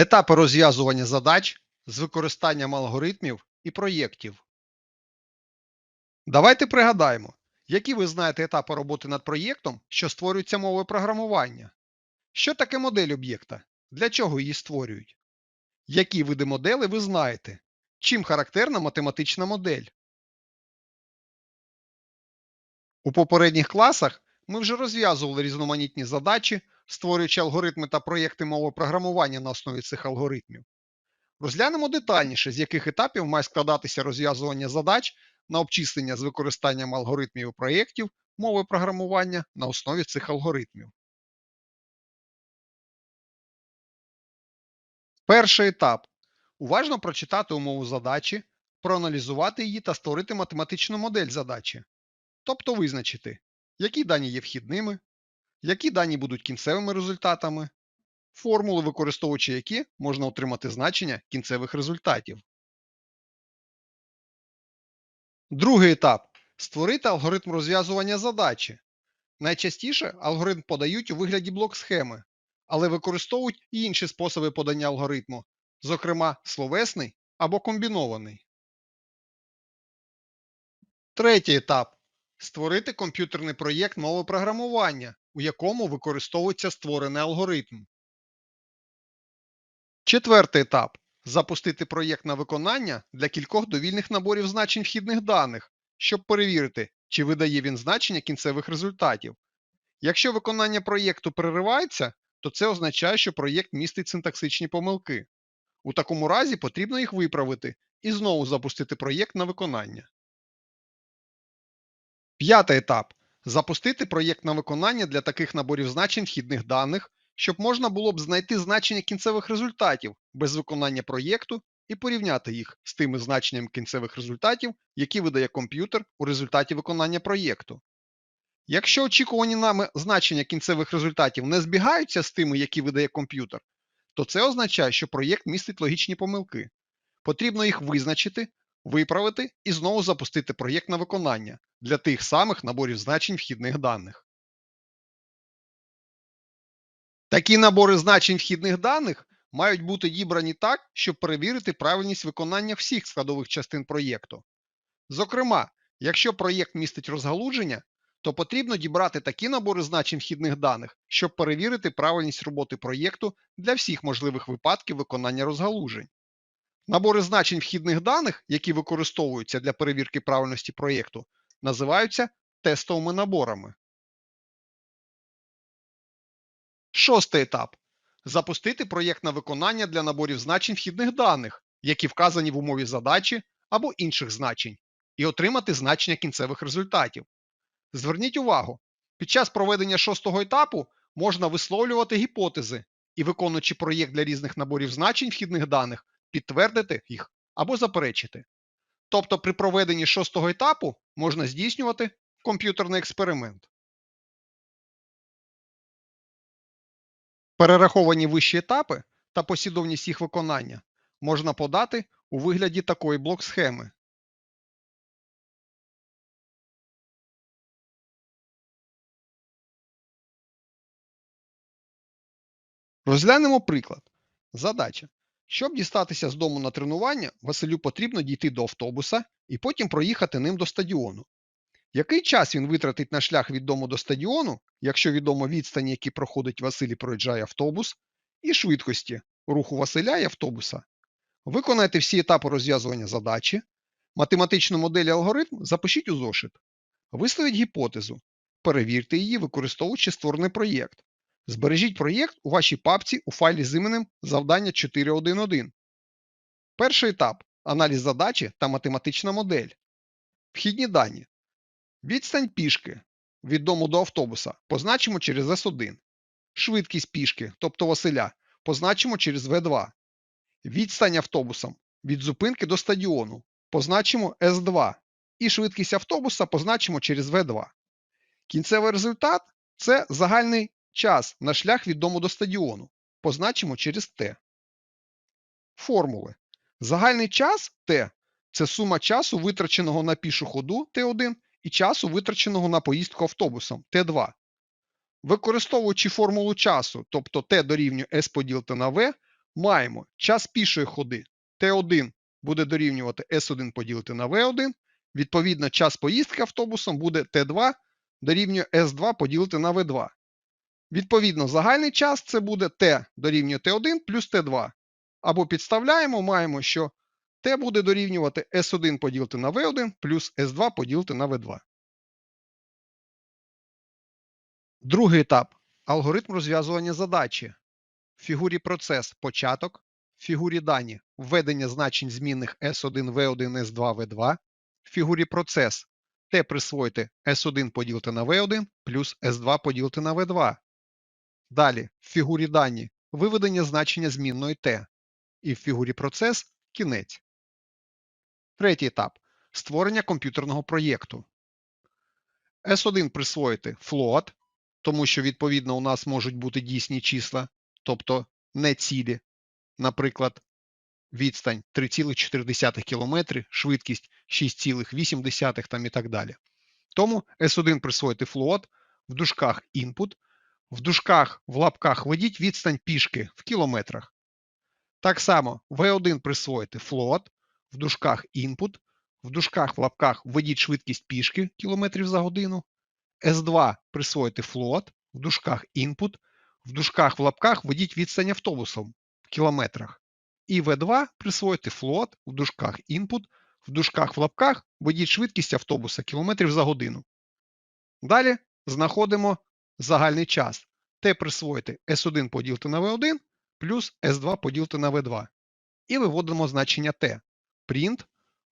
Етапи розв'язування задач з використанням алгоритмів і проєктів. Давайте пригадаємо, які ви знаєте етапи роботи над проєктом, що створюється мовою програмування. Що таке модель об'єкта? Для чого її створюють? Які види моделей ви знаєте? Чим характерна математична модель? У попередніх класах ми вже розв'язували різноманітні задачі, створюючи алгоритми та проєкти мови програмування на основі цих алгоритмів. Розглянемо детальніше, з яких етапів має складатися розв'язування задач на обчислення з використанням алгоритмів і проєктів мови програмування на основі цих алгоритмів. Перший етап. Уважно прочитати умову задачі, проаналізувати її та створити математичну модель задачі. Тобто визначити, які дані є вхідними, які дані будуть кінцевими результатами, формули, використовуючи які можна отримати значення кінцевих результатів. Другий етап створити алгоритм розв'язування задачі. Найчастіше алгоритм подають у вигляді блок-схеми, але використовують і інші способи подання алгоритму, зокрема словесний або комбінований. Третій етап створити комп'ютерний проєкт мови програмування, у якому використовується створений алгоритм. Четвертий етап запустити проєкт на виконання для кількох довільних наборів значень вхідних даних, щоб перевірити, чи видає він значення кінцевих результатів. Якщо виконання проєкту переривається, то це означає, що проєкт містить синтаксичні помилки. У такому разі потрібно їх виправити і знову запустити проєкт на виконання. П'ятий етап запустити проєкт на виконання для таких наборів значень вхідних даних, щоб можна було б знайти значення кінцевих результатів без виконання проєкту і порівняти їх з тими значеннями кінцевих результатів, які видає комп'ютер у результаті виконання проєкту. Якщо очікувані нами значення кінцевих результатів не збігаються з тими, які видає комп'ютер, то це означає, що проєкт містить логічні помилки. Потрібно їх визначити, виправити і знову запустити проєкт на виконання для тих самих наборів значень вхідних даних. Такі набори значень вхідних даних мають бути дібрані так, щоб перевірити правильність виконання всіх складових частин проєкту. Зокрема, якщо проєкт містить розгалудження, то потрібно дібрати такі набори значень вхідних даних, щоб перевірити правильність роботи проєкту для всіх можливих випадків виконання розгалужень. Набори значень вхідних даних, які використовуються для перевірки правильності проєкту, називаються тестовими наборами. Шостий етап. Запустити проєкт на виконання для наборів значень вхідних даних, які вказані в умові задачі або інших значень, і отримати значення кінцевих результатів. Зверніть увагу, під час проведення шостого етапу можна висловлювати гіпотези і, виконуючи проєкт для різних наборів значень вхідних даних, підтвердити їх або заперечити. Тобто при проведенні шостого етапу можна здійснювати комп'ютерний експеримент. Перераховані вищі етапи та послідовність їх виконання можна подати у вигляді такої блок-схеми. Розглянемо приклад. Задача. Щоб дістатися з дому на тренування, Василю потрібно дійти до автобуса і потім проїхати ним до стадіону. Який час він витратить на шлях від дому до стадіону, якщо відомо відстані, які проходить Василь і проїжджає автобус, і швидкості руху Василя і автобуса? Виконайте всі етапи розв'язування задачі, математичну модель і алгоритм запишіть у зошит. Виставіть гіпотезу, перевірте її, використовуючи створений проєкт. Збережіть проєкт у вашій папці у файлі з іменем завдання 4.1.1. Перший етап аналіз задачі та математична модель. Вхідні дані. Відстань пішки від дому до автобуса позначимо через S1. Швидкість пішки, тобто Василя, позначимо через V2. Відстань автобусом від зупинки до стадіону позначимо S2. І швидкість автобуса позначимо через V2. Кінцевий результат це загальний час на шлях від дому до стадіону. Позначимо через T. Формули. Загальний час T це сума часу, витраченого на пішу ходу Т1 і часу, витраченого на поїздку автобусом Т2. Використовуючи формулу часу, тобто T дорівнює S поділити на V, маємо час пішої ходи Т1 буде дорівнювати С1 поділити на В1. Відповідно, час поїздки автобусом буде Т2 дорівнює С2 поділити на В2. Відповідно, загальний час це буде Т дорівнює Т1 плюс Т2. Або підставляємо, маємо, що Т буде дорівнювати С1 поділити на В1 плюс С2 поділити на В2. Другий етап алгоритм розв'язування задачі. В фігурі процес початок, в фігурі дані введення значень змінних S1, V1, S2, V2, в фігурі процес Т присвоїти S1 поділити на V1 плюс S2 поділити на V2. Далі в фігурі дані виведення значення змінної Т. І в фігурі процес кінець. Третій етап створення комп'ютерного проєкту. S1 присвоїти float, тому що відповідно у нас можуть бути дійсні числа, тобто не цілі, наприклад, відстань 3,4 км, швидкість 6,8 там і так далі. Тому S1 присвоїти float, в дужках input, в дужках в лапках введіть відстань пішки в кілометрах. Так само V1 присвоїти float, в дужках input, в дужках в лапках введіть швидкість пішки кілометрів за годину. S2 присвоїти float, в дужках input, в дужках в лапках введіть відстань автобусом в кілометрах. І V2 присвоїти float, в дужках input, в дужках в лапках введіть швидкість автобуса кілометрів за годину. Далі знаходимо загальний час. Т присвоїти S1 поділити на V1 плюс S2 поділити на V2. І виводимо значення Т. Print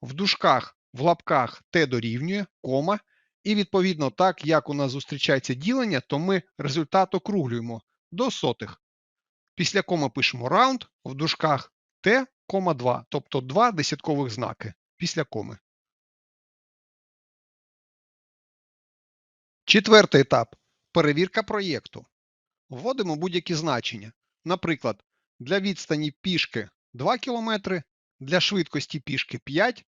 в дужках в лапках Т дорівнює, кома, і відповідно так, як у нас зустрічається ділення, то ми результат округлюємо до сотих. Після коми пишемо round в дужках Т, 2, тобто два десяткових знаки після коми. Четвертий етап перевірка проєкту. Вводимо будь-які значення. Наприклад, для відстані пішки 2 км, для швидкості пішки 5,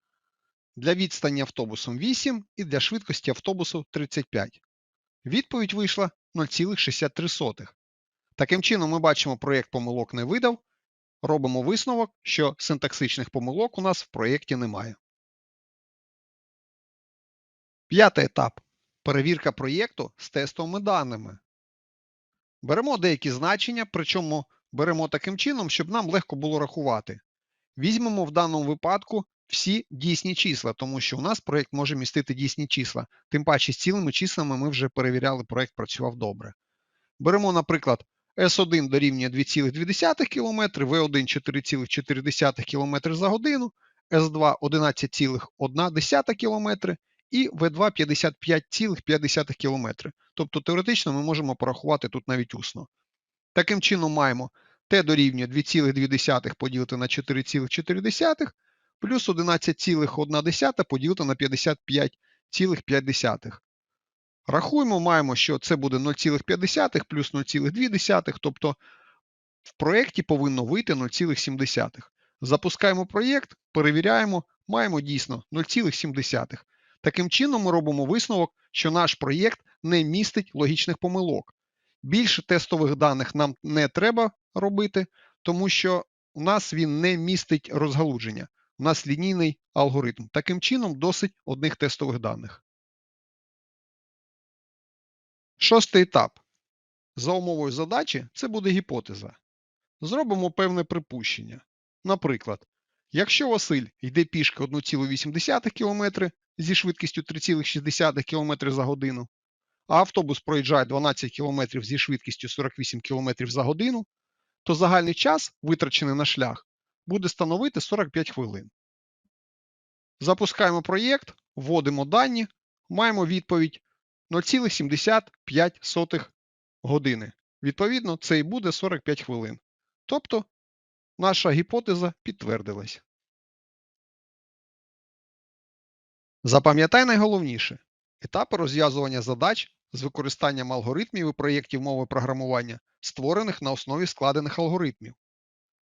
для відстані автобусом 8 і для швидкості автобусу 35. Відповідь вийшла 0,63. Таким чином, ми бачимо, проєкт помилок не видав. Робимо висновок, що синтаксичних помилок у нас в проєкті немає. П'ятий етап. Перевірка проєкту з тестовими даними. Беремо деякі значення, причому беремо таким чином, щоб нам легко було рахувати. Візьмемо в даному випадку всі дійсні числа, тому що у нас проєкт може містити дійсні числа. Тим паче з цілими числами ми вже перевіряли, проєкт працював добре. Беремо, наприклад, S1 дорівнює 2,2 км, V1 4,4 км за годину, S2 11,1 км і V2 55,5 км. Тобто теоретично ми можемо порахувати тут навіть усно. Таким чином маємо t дорівнює 2,2 поділити на 4,4 плюс 11,1 поділити на 55,5. Рахуємо, маємо, що це буде 0,5 плюс 0,2, тобто в проєкті повинно вийти 0,7. Запускаємо проєкт, перевіряємо, маємо дійсно 0,7. Таким чином ми робимо висновок, що наш проєкт не містить логічних помилок. Більше тестових даних нам не треба робити, тому що у нас він не містить розгалудження. У нас лінійний алгоритм. Таким чином, досить одних тестових даних. Шостий етап. За умовою задачі це буде гіпотеза. Зробимо певне припущення. Наприклад, якщо Василь йде пішки 1,8 км зі швидкістю 3,6 км за годину, а автобус проїжджає 12 км зі швидкістю 48 км за годину, то загальний час, витрачений на шлях, буде становити 45 хвилин. Запускаємо проєкт, вводимо дані, маємо відповідь 0,75 години. Відповідно, це і буде 45 хвилин. Тобто наша гіпотеза підтвердилась. Запам'ятай найголовніше етапи розв'язування задач з використанням алгоритмів і проєктів мови програмування, створених на основі складених алгоритмів.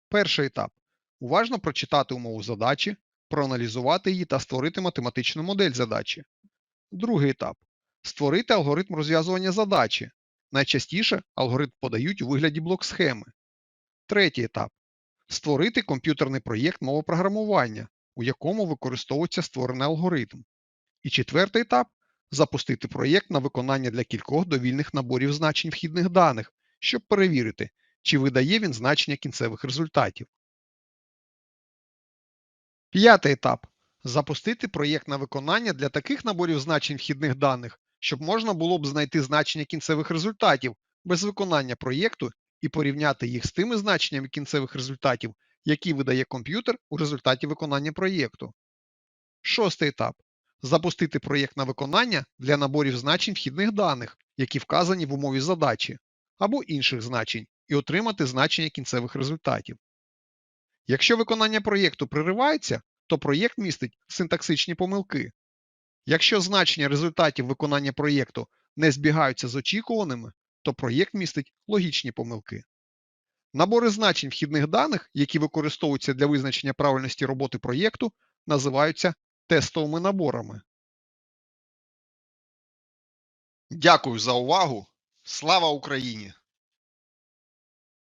Перший етап уважно прочитати умову задачі, проаналізувати її та створити математичну модель задачі. Другий етап створити алгоритм розв'язування задачі. Найчастіше алгоритм подають у вигляді блок схеми. Третій етап створити комп'ютерний проєкт мовопрограмування, у якому використовується створений алгоритм. І четвертий етап запустити проєкт на виконання для кількох довільних наборів значень вхідних даних, щоб перевірити, чи видає він значення кінцевих результатів. П'ятий етап запустити проєкт на виконання для таких наборів значень вхідних даних, щоб можна було б знайти значення кінцевих результатів без виконання проєкту і порівняти їх з тими значеннями кінцевих результатів, які видає комп'ютер у результаті виконання проєкту. Шостий етап запустити проєкт на виконання для наборів значень вхідних даних, які вказані в умові задачі, або інших значень, і отримати значення кінцевих результатів. Якщо виконання проєкту приривається, то проєкт містить синтаксичні помилки. Якщо значення результатів виконання проєкту не збігаються з очікуваними, то проєкт містить логічні помилки. Набори значень вхідних даних, які використовуються для визначення правильності роботи проєкту, називаються тестовими наборами. Дякую за увагу. Слава Україні!